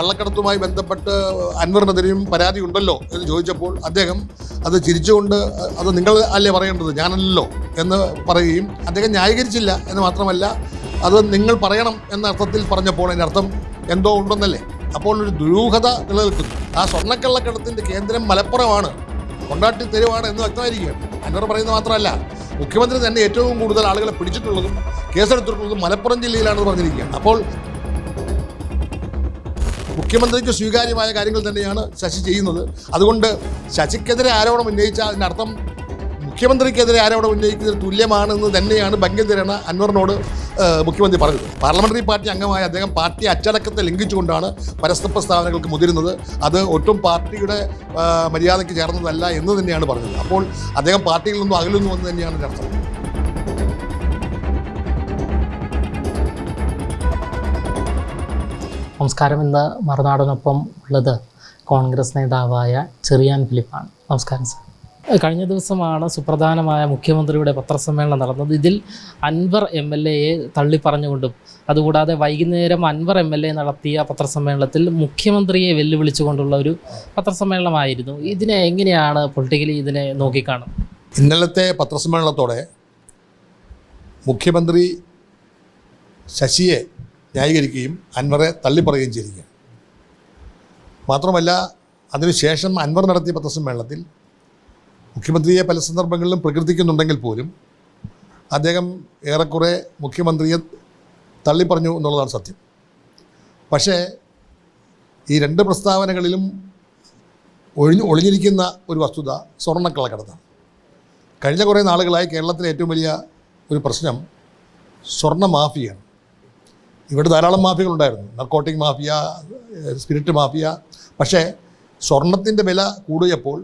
കള്ളക്കടത്തുമായി ബന്ധപ്പെട്ട് അൻവറിനെതിരെയും പരാതി ഉണ്ടല്ലോ എന്ന് ചോദിച്ചപ്പോൾ അദ്ദേഹം അത് ചിരിച്ചുകൊണ്ട് അത് നിങ്ങൾ അല്ലേ പറയേണ്ടത്? ഞാനല്ലോ എന്ന് പറയുകയും അദ്ദേഹം ന്യായീകരിച്ചില്ല എന്ന് മാത്രമല്ല അത് നിങ്ങൾ പറയണം എന്ന അർത്ഥത്തിൽ പറഞ്ഞപ്പോൾ അതിന്റെ അർത്ഥം എന്തോ ഉണ്ടെന്നല്ലേ? അപ്പോൾ ഒരു ദുരൂഹത നിലനിൽക്കുന്നു. ആ സ്വർണക്കള്ളക്കടത്തിന്റെ കേന്ദ്രം മലപ്പുറമാണ്. കൊണ്ടാട്ടി തെരുവാണ് എന്ന് വ്യക്തമായിരിക്കുകയാണ്. അൻവർ പറയുന്നത് മാത്രമല്ല മുഖ്യമന്ത്രി തന്നെ ഏറ്റവും കൂടുതൽ ആളുകളെ പിടിച്ചിട്ടുള്ളതും കേസെടുത്തിട്ടുള്ളതും മലപ്പുറം ജില്ലയിലാണെന്ന് പറഞ്ഞിരിക്കുകയാണ്. അപ്പോൾ മുഖ്യമന്ത്രിക്ക് സ്വീകാര്യമായ കാര്യങ്ങൾ തന്നെയാണ് ശശി ചെയ്യുന്നത്. അതുകൊണ്ട് ശശിക്കെതിരെ ആരോപണം ഉന്നയിച്ചാൽ അതിനർത്ഥം മുഖ്യമന്ത്രിക്കെതിരെ ആരോപണം ഉന്നയിക്കുന്നതിന് തുല്യമാണെന്ന് തന്നെയാണ് ബംഗന്തിരണ അൻവറിനോട് മുഖ്യമന്ത്രി പറഞ്ഞത്. പാർലമെന്ററി പാർട്ടി അംഗമായ അദ്ദേഹം പാർട്ടി അച്ചടക്കത്തെ ലംഘിച്ചുകൊണ്ടാണ് പരസ്പര പ്രസ്താവനകൾക്ക് മുതിരുന്നത്. അത് ഒട്ടും പാർട്ടിയുടെ മര്യാദയ്ക്ക് ചേർന്നതല്ല എന്ന് തന്നെയാണ് പറഞ്ഞത്. അപ്പോൾ അദ്ദേഹം പാർട്ടിയിൽ നിന്നും അകലുന്നു എന്ന് തന്നെയാണ് ചർച്ച നമസ്കാരം. ഇന്ന് മറുനാടിനൊപ്പം ഉള്ളത് കോൺഗ്രസ് നേതാവായ ചെറിയാൻ ഫിലിപ്പാണ്. നമസ്കാരം സാർ. കഴിഞ്ഞ ദിവസമാണ് സുപ്രധാനമായ മുഖ്യമന്ത്രിയുടെ പത്രസമ്മേളനം നടന്നത്. ഇതിൽ അൻവർ എം എൽ എയെ തള്ളിപ്പറഞ്ഞുകൊണ്ടും അതുകൂടാതെ വൈകുന്നേരം അൻവർ എം എൽ എ നടത്തിയ പത്രസമ്മേളനത്തിൽ മുഖ്യമന്ത്രിയെ വെല്ലുവിളിച്ചുകൊണ്ടുള്ള ഒരു പത്രസമ്മേളനമായിരുന്നു. ഇതിനെ എങ്ങനെയാണ് പൊളിറ്റിക്കലി ഇതിനെ നോക്കിക്കാണുന്നത്? ഇന്നലത്തെ പത്രസമ്മേളനത്തോടെ മുഖ്യമന്ത്രി ശശിയെ ന്യായീകരിക്കുകയും അൻവറെ തള്ളിപ്പറയുകയും ചെയ്തിരിക്കുകയാണ്. മാത്രമല്ല അതിനുശേഷം അൻവർ നടത്തിയ പത്രസമ്മേളനത്തിൽ മുഖ്യമന്ത്രിയെ പല സന്ദർഭങ്ങളിലും പ്രകീർത്തിക്കുന്നുണ്ടെങ്കിൽ പോലും അദ്ദേഹം ഏറെക്കുറെ മുഖ്യമന്ത്രിയെ തള്ളിപ്പറഞ്ഞു എന്നുള്ളതാണ് സത്യം. പക്ഷേ ഈ രണ്ട് പ്രസ്താവനകളിലും ഒഴിഞ്ഞു ഒളിഞ്ഞിരിക്കുന്ന ഒരു വസ്തുത സ്വർണക്കള്ളക്കടത്താണ്. കഴിഞ്ഞ കുറേ നാളുകളായി കേരളത്തിലെ ഏറ്റവും വലിയ ഒരു പ്രശ്നം സ്വർണ മാഫിയാണ് ഇവിടെ ധാരാളം മാഫിയകളുണ്ടായിരുന്നു നർക്കോട്ടിക് മാഫിയ സ്പിരിറ്റ് മാഫിയ. പക്ഷേ സ്വർണത്തിന്റെ വില കൂടിയപ്പോൾ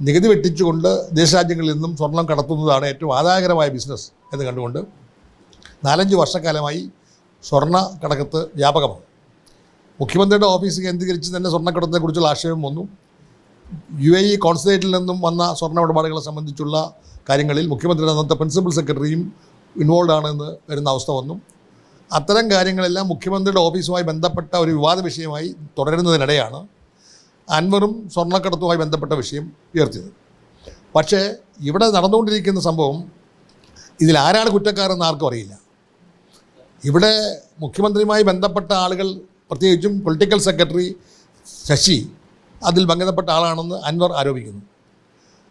നികുതി വെട്ടിച്ചുകൊണ്ട് ദേശരാജ്യങ്ങളിൽ നിന്നും സ്വർണം കടത്തുന്നതാണ് ഏറ്റവും ആദായകരമായ ബിസിനസ് എന്ന് കണ്ടുകൊണ്ട് നാലഞ്ച് വർഷക്കാലമായി സ്വർണ കടക്കത്ത് വ്യാപകമാണ്. മുഖ്യമന്ത്രിയുടെ ഓഫീസ് കേന്ദ്രീകരിച്ച് തന്നെ സ്വർണക്കടത്തിനെക്കുറിച്ചുള്ള ആശയം വന്നു. യു എ ഇ കോൺസുലേറ്റിൽ നിന്നും വന്ന സ്വർണ ഇടപാടുകളെ സംബന്ധിച്ചുള്ള കാര്യങ്ങളിൽ മുഖ്യമന്ത്രിയുടെ അന്നത്തെ പ്രിൻസിപ്പൽ സെക്രട്ടറിയും ഇൻവോൾവ് ആണെന്ന് വരുന്ന അവസ്ഥ വന്നു. അത്തരം കാര്യങ്ങളെല്ലാം മുഖ്യമന്ത്രിയുടെ ഓഫീസുമായി ബന്ധപ്പെട്ട ഒരു വിവാദ വിഷയമായി തുടരുന്നതിനിടെയാണ് അൻവറും സ്വർണക്കടത്തുമായി ബന്ധപ്പെട്ട വിഷയം ഉയർത്തിയത്. പക്ഷേ ഇവിടെ നടന്നുകൊണ്ടിരിക്കുന്ന സംഭവം ഇതിൽ ആരാണ് കുറ്റക്കാരെന്ന് ആർക്കും അറിയില്ല. ഇവിടെ മുഖ്യമന്ത്രിയുമായി ബന്ധപ്പെട്ട ആളുകൾ പ്രത്യേകിച്ചും പൊളിറ്റിക്കൽ സെക്രട്ടറി ശശി അതിൽ ബന്ധപ്പെട്ട ആളാണെന്ന് അൻവർ ആരോപിക്കുന്നു.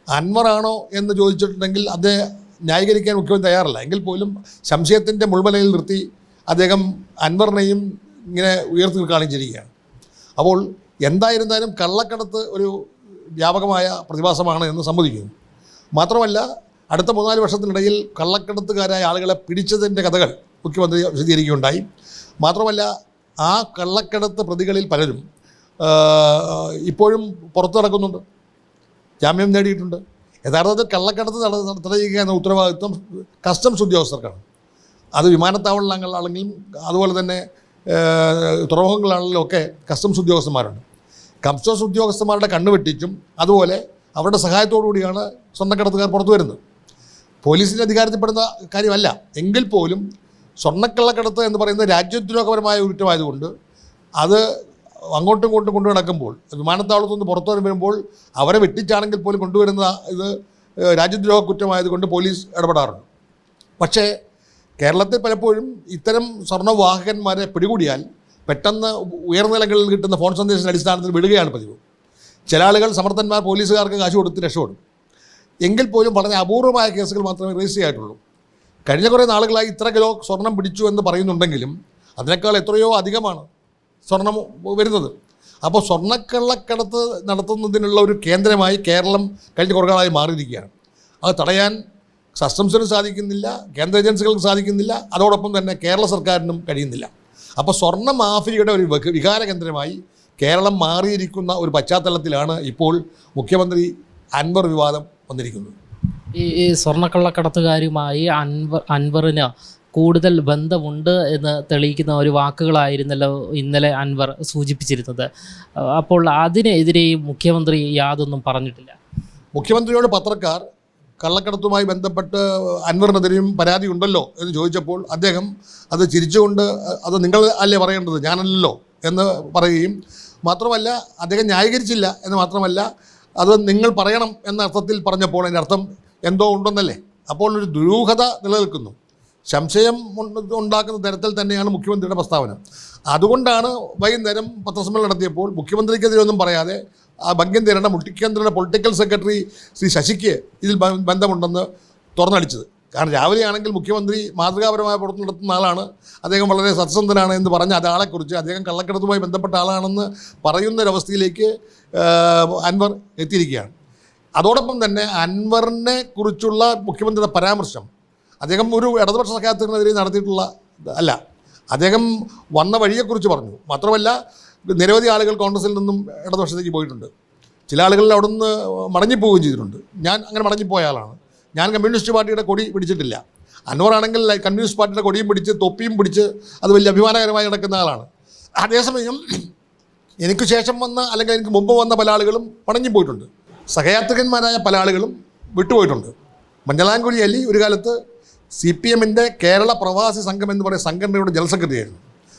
അൻവറാണോ എന്ന് ചോദിച്ചിട്ടുണ്ടെങ്കിൽ അത് ന്യായീകരിക്കാൻ മുഖ്യമന്ത്രി തയ്യാറല്ല. എങ്കിൽ പോലും സംശയത്തിന്റെ മുൾമലയിൽ നിർത്തി അദ്ദേഹം അൻവറിനെയും ഇങ്ങനെ ഉയർത്തി കാണിച്ചിരിക്കുകയാണ് അപ്പോൾ എന്തായിരുന്നാലും കള്ളക്കടത്ത് ഒരു വ്യാപകമായ പ്രതിഭാസമാണ് എന്ന് സമ്മതിക്കുന്നു. മാത്രമല്ല അടുത്ത മൂന്നാൽ വർഷത്തിനിടയിൽ കള്ളക്കടത്തുകാരായ ആളുകളെ പിടിച്ചതിന്റെ കഥകൾ മുഖ്യമന്ത്രി വിശദീകരിക്കുകയുണ്ടായി. മാത്രമല്ല ആ കള്ളക്കടത്ത് പ്രതികളിൽ പലരും ഇപ്പോഴും പുറത്തു നടക്കുന്നുണ്ട്. ജാമ്യം നേടിയിട്ടുണ്ട്. യഥാർത്ഥത്തിൽ കള്ളക്കടത്ത് നട- തടയുക എന്ന ഉത്തരവാദിത്വം കസ്റ്റംസ് ഉദ്യോഗസ്ഥർക്കാണ്. അത് വിമാനത്താവളങ്ങളാണെങ്കിലും അതുപോലെ തന്നെ തുറമുഖങ്ങളാണെങ്കിലും ഒക്കെ കസ്റ്റംസ് ഉദ്യോഗസ്ഥന്മാരുണ്ട്. കസ്റ്റംസ് ഉദ്യോഗസ്ഥന്മാരുടെ കണ്ണുവെട്ടിച്ചും അതുപോലെ അവരുടെ സഹായത്തോടു കൂടിയാണ് സ്വർണക്കടത്തുകാർ പുറത്തു വരുന്നത്. പോലീസിന്റെ അധികാരത്തിൽപ്പെടുന്ന കാര്യമല്ല. എങ്കിൽ പോലും സ്വർണക്കള്ളക്കടത്ത് എന്ന് പറയുന്നത് രാജ്യദ്രോഹപരമായ കുറ്റമായതുകൊണ്ട് അത് അങ്ങോട്ടും ഇങ്ങോട്ടും കൊണ്ടു നടക്കുമ്പോൾ വിമാനത്താവളത്തു നിന്ന് പുറത്തു വരുമ്പോൾ അവരെ വെട്ടിച്ചാണെങ്കിൽ പോലും കൊണ്ടുവരുന്ന ഇത് രാജ്യദ്രോഹ കുറ്റമായതുകൊണ്ട് പോലീസ് ഇടപെടാറുണ്ട്. പക്ഷേ കേരളത്തിൽ പലപ്പോഴും ഇത്തരം സ്വർണവാഹകന്മാരെ പിടികൂടിയാൽ പെട്ടെന്ന് ഉയർന്ന നിലകളിൽ കിട്ടുന്ന ഫോൺ സന്ദേശത്തിന്റെ അടിസ്ഥാനത്തിൽ വിടുകയാണ് പതിവ്. ചില ആളുകൾ സമർത്ഥന്മാർ പോലീസുകാർക്ക് കാശ് കൊടുത്ത് രക്ഷപ്പെടും. എങ്കിൽ പോലും വളരെ അപൂർവമായ കേസുകൾ മാത്രമേ രജിസ്റ്റർ ആയിട്ടുള്ളൂ കഴിഞ്ഞ കുറേ നാളുകളായി ഇത്ര കിലോ സ്വർണം പിടിച്ചു എന്ന് പറയുന്നുണ്ടെങ്കിലും അതിനേക്കാൾ എത്രയോ അധികമാണ് സ്വർണം വരുന്നത്. അപ്പോൾ സ്വർണക്കള്ളക്കടത്ത് നടത്തുന്നതിനുള്ള ഒരു കേന്ദ്രമായി കേരളം കഴിഞ്ഞ കുറേ നാളായി മാറിയിരിക്കുകയാണ്. അത് തടയാൻ കസ്റ്റംസിനും സാധിക്കുന്നില്ല കേന്ദ്ര ഏജൻസികൾക്ക് സാധിക്കുന്നില്ല അതോടൊപ്പം തന്നെ കേരള സർക്കാരിനും കഴിയുന്നില്ല. അപ്പോൾ സ്വർണ മാഫിയയുടെ ഒരു വികാര കേന്ദ്രമായി കേരളം മാറിയിരിക്കുന്ന ഒരു പശ്ചാത്തലത്തിലാണ് ഇപ്പോൾ മുഖ്യമന്ത്രി അൻവർ വിവാദം വന്നിരിക്കുന്നത്. ഈ ഈ സ്വർണക്കള്ളക്കടത്തുകാരുമായി അൻവർ അൻവറിന് കൂടുതൽ ബന്ധമുണ്ട് എന്ന് തെളിയിക്കുന്ന ഒരു വാക്കുകളായിരുന്നല്ലോ ഇന്നലെ അൻവർ സൂചിപ്പിച്ചിരുന്നത്. അപ്പോൾ അതിനെതിരെയും മുഖ്യമന്ത്രി യാതൊന്നും പറഞ്ഞിട്ടില്ല. മുഖ്യമന്ത്രിയോട് പത്രക്കാർ കള്ളക്കടത്തുമായി ബന്ധപ്പെട്ട് അൻവറിനെതിരെയും പരാതി ഉണ്ടല്ലോ എന്ന് ചോദിച്ചപ്പോൾ അദ്ദേഹം അത് ചിരിച്ചുകൊണ്ട് അത് നിങ്ങൾ അല്ലേ പറയേണ്ടത്? ഞാനല്ലല്ലോ എന്ന് പറയുകയും മാത്രമല്ല അദ്ദേഹം ന്യായീകരിച്ചില്ല എന്ന് മാത്രമല്ല അത് നിങ്ങൾ പറയണം എന്ന അർത്ഥത്തിൽ പറഞ്ഞപ്പോൾ അതിന്റെ അർത്ഥം എന്തോ ഉണ്ടെന്നല്ലേ? അപ്പോൾ ഒരു ദുരൂഹത നിലനിൽക്കുന്നു. സംശയം ഉണ്ടാക്കുന്ന തരത്തിൽ തന്നെയാണ് മുഖ്യമന്ത്രിയുടെ പ്രസ്താവന. അതുകൊണ്ടാണ് വൈകുന്നേരം പത്രസമ്മേളനം നടത്തിയപ്പോൾ മുഖ്യമന്ത്രിക്കെതിരെ ഒന്നും പറയാതെ ആ ഭംഗ്യം തരേണ്ട മുഖ്യമന്ത്രിയുടെ പൊളിറ്റിക്കൽ സെക്രട്ടറി ശ്രീ ശശിക്ക് ഇതിൽ ബന്ധമുണ്ടെന്ന് തുറന്നടിച്ചത്. കാരണം രാവിലെയാണെങ്കിൽ മുഖ്യമന്ത്രി മാതൃകാപരമായ പ്രവർത്തനം നടത്തുന്ന ആളാണ്. അദ്ദേഹം വളരെ സത്യസന്ധനാണ് എന്ന് പറഞ്ഞ അതാളെക്കുറിച്ച് അദ്ദേഹം കള്ളക്കടത്തുമായി ബന്ധപ്പെട്ട ആളാണെന്ന് പറയുന്നൊരവസ്ഥയിലേക്ക് അൻവർ എത്തിയിരിക്കുകയാണ്. അതോടൊപ്പം തന്നെ അൻവറിനെ കുറിച്ചുള്ള മുഖ്യമന്ത്രിയുടെ പരാമർശം അദ്ദേഹം ഒരു ഇടതുപക്ഷ സഖ്യാത്തിനെതിരെ നടത്തിയിട്ടുള്ള അല്ല അദ്ദേഹം വന്ന വഴിയെക്കുറിച്ച് പറഞ്ഞു. മാത്രമല്ല നിരവധി ആളുകൾ കോൺഗ്രസിൽ നിന്നും ഇടതുപക്ഷത്തേക്ക് പോയിട്ടുണ്ട്. ചില ആളുകൾ അവിടെ നിന്ന് മടങ്ങിപ്പോവുകയും ചെയ്തിട്ടുണ്ട്. ഞാൻ അങ്ങനെ മടങ്ങിപ്പോയ ആളാണ്. ഞാൻ കമ്മ്യൂണിസ്റ്റ് പാർട്ടിയുടെ കൊടി പിടിച്ചിട്ടില്ല. അൻവറാണെങ്കിൽ കമ്മ്യൂണിസ്റ്റ് പാർട്ടിയുടെ കൊടിയും പിടിച്ച് തൊപ്പിയും പിടിച്ച് അത് വലിയ അഭിമാനകരമായി നടക്കുന്ന ആളാണ്. അതേസമയം എനിക്ക് ശേഷം വന്ന അല്ലെങ്കിൽ എനിക്ക് മുമ്പ് വന്ന പല ആളുകളും മടങ്ങിപ്പോയിട്ടുണ്ട്. സഹയാത്രികന്മാരായ പല ആളുകളും വിട്ടുപോയിട്ടുണ്ട്. മഞ്ഞളാങ്കുഴി അലി ഒരു കാലത്ത് സി പി എമ്മിന്റെ കേരള പ്രവാസി സംഘം എന്ന് പറയുന്ന സംഘടനയുടെ ജനറൽ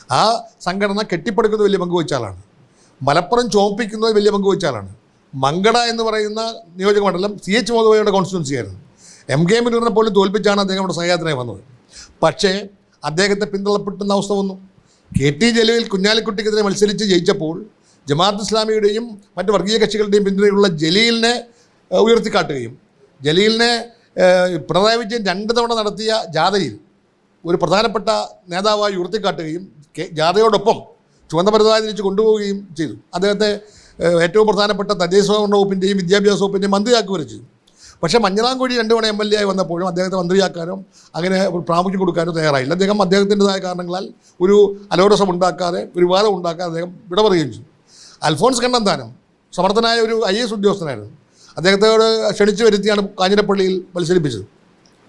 ആ സംഘടന കെട്ടിപ്പടുക്കുന്നത് വലിയ പങ്ക് വഹിച്ച ആളാണ്. മലപ്പുറം ചോപ്പിക്കുന്നത് വലിയ പങ്ക് വഹിച്ച ആളാണ്. മങ്കട എന്ന് പറയുന്ന നിയോജക മണ്ഡലം സി എച്ച് മോദവയുടെ കോൺസ്റ്റിറ്റ്യൻസി ആയിരുന്നു. എം കെ മുനീറിനെ പോലും തോൽപ്പിച്ചാണ് അദ്ദേഹം നമ്മുടെ സഹയാത്രയായി വന്നത്. പക്ഷേ അദ്ദേഹത്തെ പിന്തള്ളപ്പെട്ടുന്ന അവസ്ഥ വന്നു. കെ ടി ജലീൽ കുഞ്ഞാലിക്കുട്ടിക്കെതിരെ മത്സരിച്ച് ജയിച്ചപ്പോൾ ജമാഅത്ത് ഇസ്ലാമിയുടെയും മറ്റ് വർഗീയ കക്ഷികളുടെയും പിന്തുണയുള്ള ജലീലിനെ ഉയർത്തിക്കാട്ടുകയും ജലീലിനെ പിണറായി വിജയൻ രണ്ട് തവണ നടത്തിയ ജാഥയിൽ ഒരു പ്രധാനപ്പെട്ട നേതാവായി ഉയർത്തിക്കാട്ടുകയും ജാഥയോടൊപ്പം ചുവന്ന പരതായി തിരിച്ച് കൊണ്ടുപോവുകയും ചെയ്തു. അദ്ദേഹത്തെ ഏറ്റവും പ്രധാനപ്പെട്ട തദ്ദേശ സ്വയംഭരണ വകുപ്പിന്റെയും വിദ്യാഭ്യാസ വകുപ്പിന്റെയും മന്ത്രിയാക്കുകയും ചെയ്തു. പക്ഷേ മഞ്ഞളാംകുഴി രണ്ട് എം എൽ എ ആയി വന്നപ്പോഴും അദ്ദേഹത്തെ മന്ത്രിയാക്കാനോ അങ്ങനെ പ്രാമുഖ്യം കൊടുക്കാനോ തയ്യാറായില്ല. അദ്ദേഹം അദ്ദേഹത്തിന്റെതായ കാരണങ്ങളാൽ ഒരു അലോരസം ഉണ്ടാക്കാതെ ഒരു വിവാദം ഉണ്ടാക്കാതെ അദ്ദേഹം വിട പറയുകയും ചെയ്തു. അൽഫോൺസ് കണ്ണന്താനം സമർത്ഥനായ ഒരു ഐ എസ് ഉദ്യോഗസ്ഥനായിരുന്നു. അദ്ദേഹത്തോട് ക്ഷണിച്ചു വരുത്തിയാണ് കാഞ്ഞിരപ്പള്ളിയിൽ മത്സരിപ്പിച്ചത്.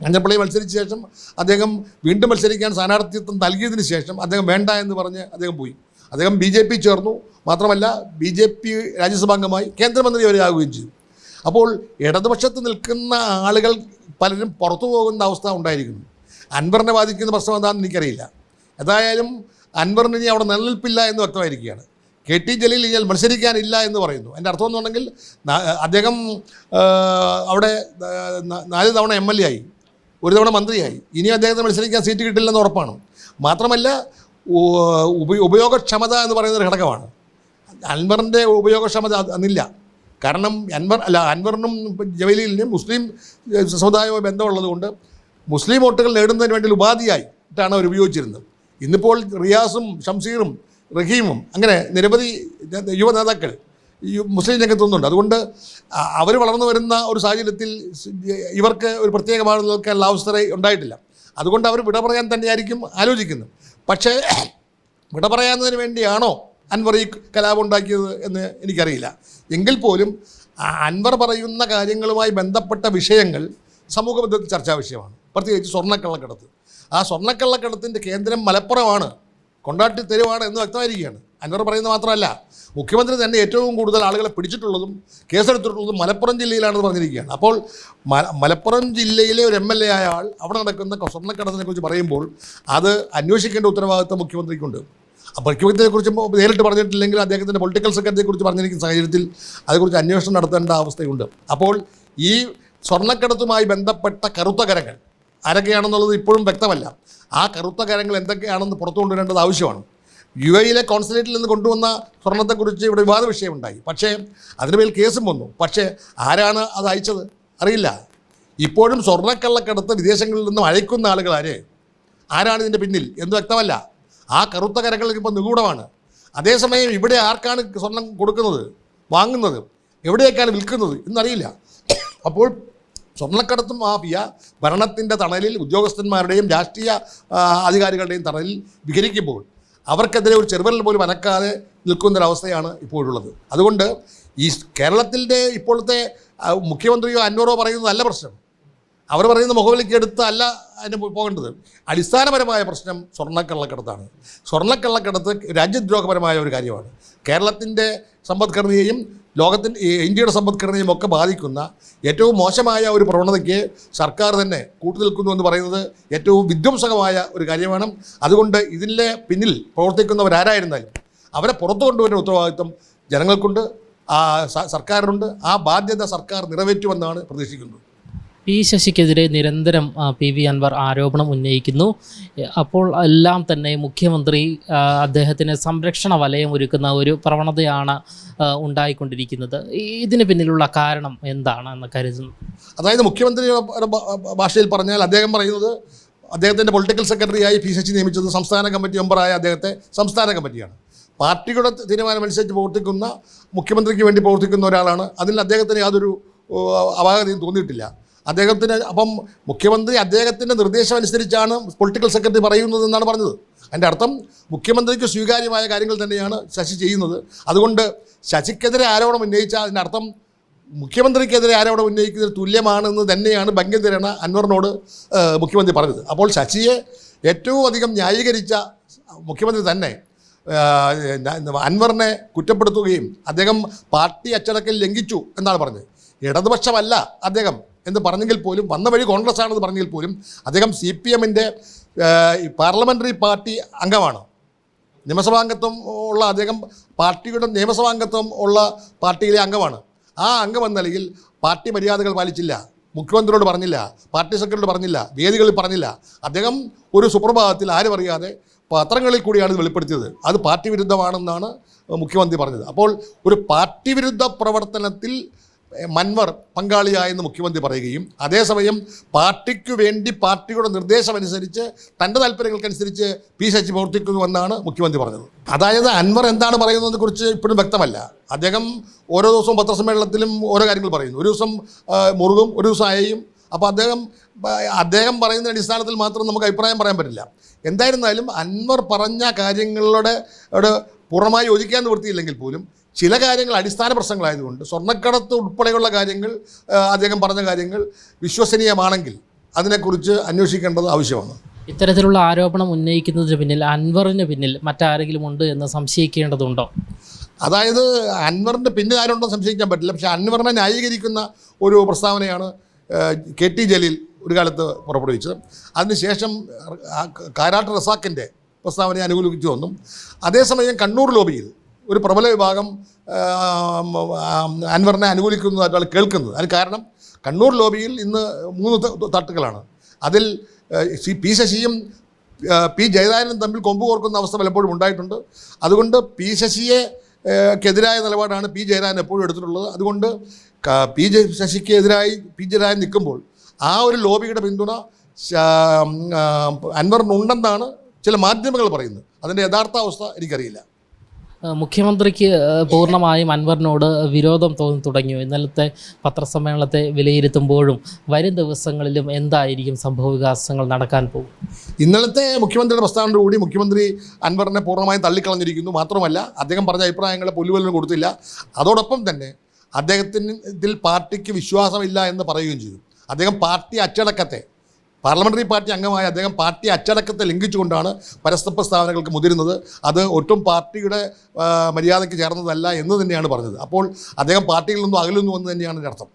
കാഞ്ഞിരപ്പള്ളിയിൽ മത്സരിച്ച ശേഷം അദ്ദേഹം വീണ്ടും മത്സരിക്കാൻ സ്ഥാനാർത്ഥിത്വം നൽകിയതിന് ശേഷം അദ്ദേഹം വേണ്ട എന്ന് പറഞ്ഞ് അദ്ദേഹം പോയി. അദ്ദേഹം ബി ജെ പി ചേർന്നു. മാത്രമല്ല ബി ജെ പി രാജ്യസഭാംഗമായി കേന്ദ്രമന്ത്രി വരെ ആകുകയും ചെയ്തു. അപ്പോൾ ഇടതുപക്ഷത്ത് നിൽക്കുന്ന ആളുകൾ പലരും പുറത്തു പോകുന്ന അവസ്ഥ ഉണ്ടായിരിക്കുന്നു. അൻവറിനെ ബാധിക്കുന്ന പ്രശ്നം എന്താണെന്ന് എനിക്കറിയില്ല. ഏതായാലും അൻവറിന് ഇനി അവിടെ നിലനിൽപ്പില്ല എന്ന് വ്യക്തമായിരിക്കുകയാണ്. കെ ടി ജലീൽ ഇനി മത്സരിക്കാനില്ല എന്ന് പറയുന്നു. എന്റെ അർത്ഥം എന്നുണ്ടെങ്കിൽ അദ്ദേഹം അവിടെ നാല് തവണ എം എൽ എ ആയി. ഒരു തവണ മന്ത്രിയായി. ഇനി അദ്ദേഹത്തിന് മത്സരിക്കാൻ സീറ്റ് കിട്ടില്ലെന്ന് ഉറപ്പാണ്. മാത്രമല്ല ഉപയോഗക്ഷമത എന്ന് പറയുന്ന ഒരു ഘടകമാണ്. അൻവറിന്റെ ഉപയോഗക്ഷമത അന്നില്ല. കാരണം അൻവർ അല്ല അൻവറിനും ജവലീലിനും മുസ്ലിം സമുദായവുമായി ബന്ധമുള്ളത് കൊണ്ട് മുസ്ലിം വോട്ടുകൾ നേടുന്നതിന് വേണ്ടി ഉപാധിയായിട്ടാണ് അവർ ഉപയോഗിച്ചിരുന്നത്. ഇന്നിപ്പോൾ റിയാസും ഷംസീറും റഹീമും അങ്ങനെ നിരവധി യുവ നേതാക്കൾ ഈ മുസ്ലിം രംഗത്തുനിന്നുണ്ട് അതുകൊണ്ട് അവർ വളർന്നു വരുന്ന ഒരു സാഹചര്യത്തിൽ ഇവർക്ക് ഒരു പ്രത്യേകമായി നിൽക്കാനുള്ള അവസരം ഉണ്ടായിട്ടില്ല. അതുകൊണ്ട് അവർ വിട പറയാൻ തന്നെയായിരിക്കും ആലോചിക്കുന്നത്. പക്ഷേ വിട പറയാവുന്നതിന് വേണ്ടിയാണോ അൻവർ ഈ കലാപം ഉണ്ടാക്കിയത് എന്ന് എനിക്കറിയില്ല. എങ്കിൽ പോലും അൻവർ പറയുന്ന കാര്യങ്ങളുമായി ബന്ധപ്പെട്ട വിഷയങ്ങൾ സമൂഹ ബന്ധത്തിൽ ചർച്ചാ വിഷയമാണ്. പ്രത്യേകിച്ച് സ്വർണക്കള്ളക്കടത്ത്. ആ സ്വർണക്കള്ളക്കടത്തിന്റെ കേന്ദ്രം മലപ്പുറമാണ്. കൊണ്ടാട്ടി തെരുവാണ് എന്ന് വ്യക്തമായിരിക്കുകയാണ്. അൻവർ പറയുന്നത് മാത്രമല്ല മുഖ്യമന്ത്രി തന്നെ ഏറ്റവും കൂടുതൽ ആളുകളെ പിടിച്ചിട്ടുള്ളതും കേസെടുത്തിട്ടുള്ളതും മലപ്പുറം ജില്ലയിലാണെന്ന് പറഞ്ഞിരിക്കുകയാണ്. അപ്പോൾ മല മലപ്പുറം ജില്ലയിലെ ഒരു എം എൽ എ ആയ ആൾ അവിടെ നടക്കുന്ന സ്വർണക്കടത്തിനെ കുറിച്ച് പറയുമ്പോൾ അത് അന്വേഷിക്കേണ്ട ഉത്തരവാദിത്വം മുഖ്യമന്ത്രിക്കുണ്ട്. മുഖ്യമന്ത്രിയെക്കുറിച്ച് നേരിട്ട് പറഞ്ഞിട്ടില്ലെങ്കിൽ അദ്ദേഹത്തിന്റെ പൊളിറ്റിക്കൽ സെക്രട്ടറിയെക്കുറിച്ച് പറഞ്ഞിരിക്കുന്ന സാഹചര്യത്തിൽ അതേക്കുറിച്ച് അന്വേഷണം നടത്തേണ്ട അവസ്ഥയുണ്ട്. അപ്പോൾ ഈ സ്വർണക്കടത്തുമായി ബന്ധപ്പെട്ട കറുത്ത കരങ്ങൾ ആരൊക്കെയാണെന്നുള്ളത് ഇപ്പോഴും വ്യക്തമല്ല. ആ കറുത്ത കരങ്ങൾ എന്തൊക്കെയാണെന്ന് പുറത്തുകൊണ്ടുവരേണ്ടത് ആവശ്യമാണ്. യു എയിലെ കോൺസുലേറ്റിൽ നിന്ന് കൊണ്ടുവന്ന സ്വർണത്തെക്കുറിച്ച് ഇവിടെ വിവാദ വിഷയമുണ്ടായി. പക്ഷേ അതിനുമേൽ കേസും വന്നു. പക്ഷേ ആരാണ് അത് അയച്ചത്? അറിയില്ല. ഇപ്പോഴും സ്വർണക്കള്ളക്കടത്ത് വിദേശങ്ങളിൽ നിന്നും അയക്കുന്ന ആളുകൾ ആര് ആരാണ് ഇതിന്റെ പിന്നിൽ? എന്ന് വ്യക്തമല്ല. ആ കറുത്ത കരകൾ ഇപ്പോൾ നിഗൂഢമാണ്. അതേസമയം ഇവിടെ ആർക്കാണ് സ്വർണം കൊടുക്കുന്നത്? വാങ്ങുന്നത്? എവിടെയൊക്കെയാണ് വിൽക്കുന്നത്? എന്നറിയില്ല. അപ്പോൾ സ്വർണക്കടത്ത് മാഫിയ ഭരണത്തിന്റെ തണലിൽ ഉദ്യോഗസ്ഥന്മാരുടെയും രാഷ്ട്രീയ അധികാരികളുടെയും തണലിൽ വിഹരിക്കുമ്പോൾ അവർക്കെതിരെ ഒരു ചെറുവിരൽ പോലും അനക്കാതെ നിൽക്കുന്നൊരവസ്ഥയാണ് ഇപ്പോഴുള്ളത്. അതുകൊണ്ട് ഈ കേരളത്തിന്റെ ഇപ്പോഴത്തെ മുഖ്യമന്ത്രിയോ അന്വറോ പറയുന്നതല്ല പ്രശ്നം. അവർ പറയുന്ന മുഖവിലേക്ക് എടുത്ത് അല്ല അതിന് പോകേണ്ടത്. അടിസ്ഥാനപരമായ പ്രശ്നം സ്വർണക്കള്ളക്കടത്താണ്. സ്വർണക്കള്ളക്കടത്ത് രാജ്യദ്രോഹപരമായ ഒരു കാര്യമാണ്. കേരളത്തിന്റെ സമ്പദ്ഘടനയെയും ലോകത്തിന്റെ ഇന്ത്യയുടെ സമ്പദ്ഘടനയും ഒക്കെ ബാധിക്കുന്ന ഏറ്റവും മോശമായ ഒരു പ്രവണതയ്ക്ക് സർക്കാർ തന്നെ കൂട്ടുനിൽക്കുന്നു എന്ന് പറയുന്നത് ഏറ്റവും വിധ്വംസകമായ ഒരു കാര്യമാണ്. അതുകൊണ്ട് ഇതിന്റെ പിന്നിൽ പ്രവർത്തിക്കുന്നവരാരായിരുന്നാലും അവരെ പുറത്തു കൊണ്ടുവരുന്ന ഉത്തരവാദിത്വം ജനങ്ങൾക്കുണ്ട്. സർക്കാരിനുണ്ട്. ആ ബാധ്യത സർക്കാർ നിറവേറ്റുമെന്നാണ് പ്രതീക്ഷിക്കുന്നത്. പി ശശിക്കെതിരെ നിരന്തരം പി വി അൻവർ ആരോപണം ഉന്നയിക്കുന്നു. അപ്പോൾ എല്ലാം തന്നെ മുഖ്യമന്ത്രി അദ്ദേഹത്തിന് സംരക്ഷണ വലയം ഒരുക്കുന്ന ഒരു പ്രവണതയാണ് ഉണ്ടായിക്കൊണ്ടിരിക്കുന്നത്. ഇതിന് പിന്നിലുള്ള കാരണം എന്താണ് എന്ന് കരുതുന്നു? അതായത് മുഖ്യമന്ത്രിയുടെ ഭാഷയിൽ പറഞ്ഞാൽ അദ്ദേഹം പറയുന്നത് അദ്ദേഹത്തിന്റെ പൊളിറ്റിക്കൽ സെക്രട്ടറിയായി പി ശശി നിയമിച്ചത് സംസ്ഥാന കമ്മിറ്റി മെമ്പറായ അദ്ദേഹത്തെ സംസ്ഥാന കമ്മിറ്റിയാണ്. പാർട്ടിയുടെ തീരുമാനമനുസരിച്ച് പ്രവർത്തിക്കുന്ന മുഖ്യമന്ത്രിക്ക് വേണ്ടി പ്രവർത്തിക്കുന്ന ഒരാളാണ്. അതിൽ അദ്ദേഹത്തിന് യാതൊരു അപാകതയും തോന്നിയിട്ടില്ല. അദ്ദേഹത്തിന് അപ്പം മുഖ്യമന്ത്രി അദ്ദേഹത്തിന്റെ നിർദ്ദേശം അനുസരിച്ചാണ് പൊളിറ്റിക്കൽ സെക്രട്ടറി പറയുന്നത് എന്നാണ് പറഞ്ഞത്. അതിന്റെ അർത്ഥം മുഖ്യമന്ത്രിക്ക് സ്വീകാര്യമായ കാര്യങ്ങൾ തന്നെയാണ് ശശി ചെയ്യുന്നത്. അതുകൊണ്ട് ശശിക്കെതിരെ ആരോപണം ഉന്നയിച്ചാൽ അതിന്റെ അർത്ഥം മുഖ്യമന്ത്രിക്കെതിരെ ആരോപണം ഉന്നയിക്കുന്നതിന് തുല്യമാണെന്ന് തന്നെയാണ് ബംഗന്തരണ അൻവറിനോട് മുഖ്യമന്ത്രി പറഞ്ഞത്. അപ്പോൾ ശശിയെ ഏറ്റവും അധികം ന്യായീകരിച്ച മുഖ്യമന്ത്രി തന്നെ അൻവറിനെ കുറ്റപ്പെടുത്തുകയും അദ്ദേഹം പാർട്ടി അച്ചടക്കൽ ലംഘിച്ചു എന്നാണ് പറഞ്ഞത്. ഇടതുപക്ഷമല്ല അദ്ദേഹം എന്ന് പറഞ്ഞെങ്കിൽ പോലും വന്ന വഴി കോൺഗ്രസ് ആണെന്ന് പറഞ്ഞെങ്കിൽ പോലും അദ്ദേഹം സി പി എമ്മിന്റെ പാർലമെന്ററി പാർട്ടി അംഗമാണ്. നിയമസഭാംഗത്വം ഉള്ള അദ്ദേഹം പാർട്ടിയുടെ നിയമസഭാംഗത്വം ഉള്ള പാർട്ടിയിലെ അംഗമാണ്. ആ അംഗം എന്ന നിലയിൽ പാർട്ടി മര്യാദകൾ പാലിച്ചില്ല. മുഖ്യമന്ത്രിയോട് പറഞ്ഞില്ല. പാർട്ടി സെക്രട്ടറിയോട് പറഞ്ഞില്ല. വേദികളിൽ പറഞ്ഞില്ല. അദ്ദേഹം ഒരു സുപ്രഭാതത്തിൽ ആരും അറിയാതെ പത്രങ്ങളിൽ കൂടിയാണ് വെളിപ്പെടുത്തിയത്. അത് പാർട്ടി വിരുദ്ധമാണെന്നാണ് മുഖ്യമന്ത്രി പറഞ്ഞത്. അപ്പോൾ ഒരു പാർട്ടി വിരുദ്ധ പ്രവർത്തനത്തിൽ മൻവർ പങ്കാളിയായെന്ന് മുഖ്യമന്ത്രി പറയുകയും അതേസമയം പാർട്ടിക്ക് വേണ്ടി പാർട്ടിയുടെ നിർദ്ദേശമനുസരിച്ച് തന്റെ താല്പര്യങ്ങൾക്കനുസരിച്ച് പി ശശി പ്രവർത്തിക്കുന്നുവെന്നാണ് മുഖ്യമന്ത്രി പറഞ്ഞത്. അതായത് അൻവർ എന്താണ് പറയുന്നതിനെ കുറിച്ച് ഇപ്പോഴും വ്യക്തമല്ല. അദ്ദേഹം ഓരോ ദിവസവും പത്രസമ്മേളനത്തിലും ഓരോ കാര്യങ്ങൾ പറയുന്നു. ഒരു ദിവസം മുറുകും ഒരു ദിവസം അയയും. അപ്പോൾ അദ്ദേഹം അദ്ദേഹം പറയുന്ന അടിസ്ഥാനത്തിൽ മാത്രം നമുക്ക് അഭിപ്രായം പറയാൻ പറ്റില്ല. എന്തായിരുന്നാലും അൻവർ പറഞ്ഞ കാര്യങ്ങളുടെ പൂർണമായി യോജിക്കാൻ നിവൃത്തിയില്ലെങ്കിൽ പോലും ചില കാര്യങ്ങൾ അടിസ്ഥാന പ്രശ്നങ്ങളായതുകൊണ്ട് സ്വർണക്കടത്ത് ഉൾപ്പെടെയുള്ള കാര്യങ്ങൾ അദ്ദേഹം പറഞ്ഞ കാര്യങ്ങൾ വിശ്വസനീയമാണെങ്കിൽ അതിനെക്കുറിച്ച് അന്വേഷിക്കേണ്ടത് ആവശ്യമാണ്. ഇത്തരത്തിലുള്ള ആരോപണം ഉന്നയിക്കുന്നതിന് പിന്നിൽ അൻവറിന് പിന്നിൽ മറ്റാരെങ്കിലും ഉണ്ട് എന്ന് സംശയിക്കേണ്ടതുണ്ടോ? അതായത് അൻവറിന്റെ പിന്നെ ആരുണ്ടോ സംശയിക്കാൻ പറ്റില്ല. പക്ഷേ അൻവറിനെ ന്യായീകരിക്കുന്ന ഒരു പ്രസ്താവനയാണ് കെ ടി ജലീൽ ഒരു കാലത്ത് പുറപ്പെടുവിച്ചത്. അതിനുശേഷം കാരാട്ട് റസാക്കിന്റെ പ്രസ്താവനയെ അനുകൂലിച്ചു വന്നു. അതേസമയം കണ്ണൂർ ലോബിയിൽ ഒരു പ്രബല വിഭാഗം അൻവറിനെ അനുകൂലിക്കുന്നതായിട്ടാണ് കേൾക്കുന്നത്. അതിന് കാരണം കണ്ണൂർ ലോബിയിൽ ഇന്ന് മൂന്ന് തട്ടുകളാണ്. അതിൽ സി പി ശശിയും പി ജയരാജനും തമ്മിൽ കൊമ്പ് കോർക്കുന്ന അവസ്ഥ പലപ്പോഴും ഉണ്ടായിട്ടുണ്ട്. അതുകൊണ്ട് പി ശശിയെ ക്കെതിരായ നിലപാടാണ് പി ജയരാജൻ എപ്പോഴും എടുത്തിട്ടുള്ളത്. അതുകൊണ്ട് പി ജയ ശശിക്കെതിരായി പി ജയരാജൻ നിൽക്കുമ്പോൾ ആ ഒരു ലോബിയുടെ പിന്തുണ അൻവറിനുണ്ടെന്നാണ് ചില മാധ്യമങ്ങൾ പറയുന്നത്. അതിന്റെ യഥാർത്ഥ അവസ്ഥ എനിക്കറിയില്ല. മുഖ്യമന്ത്രിക്ക് പൂർണമായും അൻവറിനോട് വിരോധം തോന്നി തുടങ്ങിയോ? ഇന്നലത്തെ പത്രസമ്മേളനത്തെ വിലയിരുത്തുമ്പോഴും വരും ദിവസങ്ങളിലും എന്തായിരിക്കും സംഭവവികാസങ്ങൾ നടക്കാൻ പോകും? ഇന്നലത്തെ മുഖ്യമന്ത്രിയുടെ പ്രസ്താവനയോടുകൂടി മുഖ്യമന്ത്രി അൻവറിനെ പൂർണമായും തള്ളിക്കളഞ്ഞിരിക്കുന്നു മാത്രമല്ല അദ്ദേഹം പറഞ്ഞ അഭിപ്രായങ്ങളെ പുല്ലുവലിന് കൊടുത്തില്ല. അതോടൊപ്പം തന്നെ അദ്ദേഹത്തിന് ഇതിൽ പാർട്ടിക്ക് വിശ്വാസമില്ല എന്ന് പറയുകയും ചെയ്തു. അദ്ദേഹം പാർട്ടി അച്ചടക്കത്തെ പാർലമെന്ററി പാർട്ടി അംഗമായ അദ്ദേഹം പാർട്ടി അച്ചടക്കത്തെ ലംഘിച്ചുകൊണ്ടാണ് പരസ്പര പ്രസ്താവനകൾക്ക് മുതിരുന്നത്. അത് ഒട്ടും പാർട്ടിയുടെ മര്യാദയ്ക്ക് ചേർന്നതല്ല എന്ന് തന്നെയാണ് പറഞ്ഞത്. അപ്പോൾ അദ്ദേഹം പാർട്ടിയിൽ നിന്നും അകലുന്നു എന്ന് തന്നെയാണ് അർത്ഥം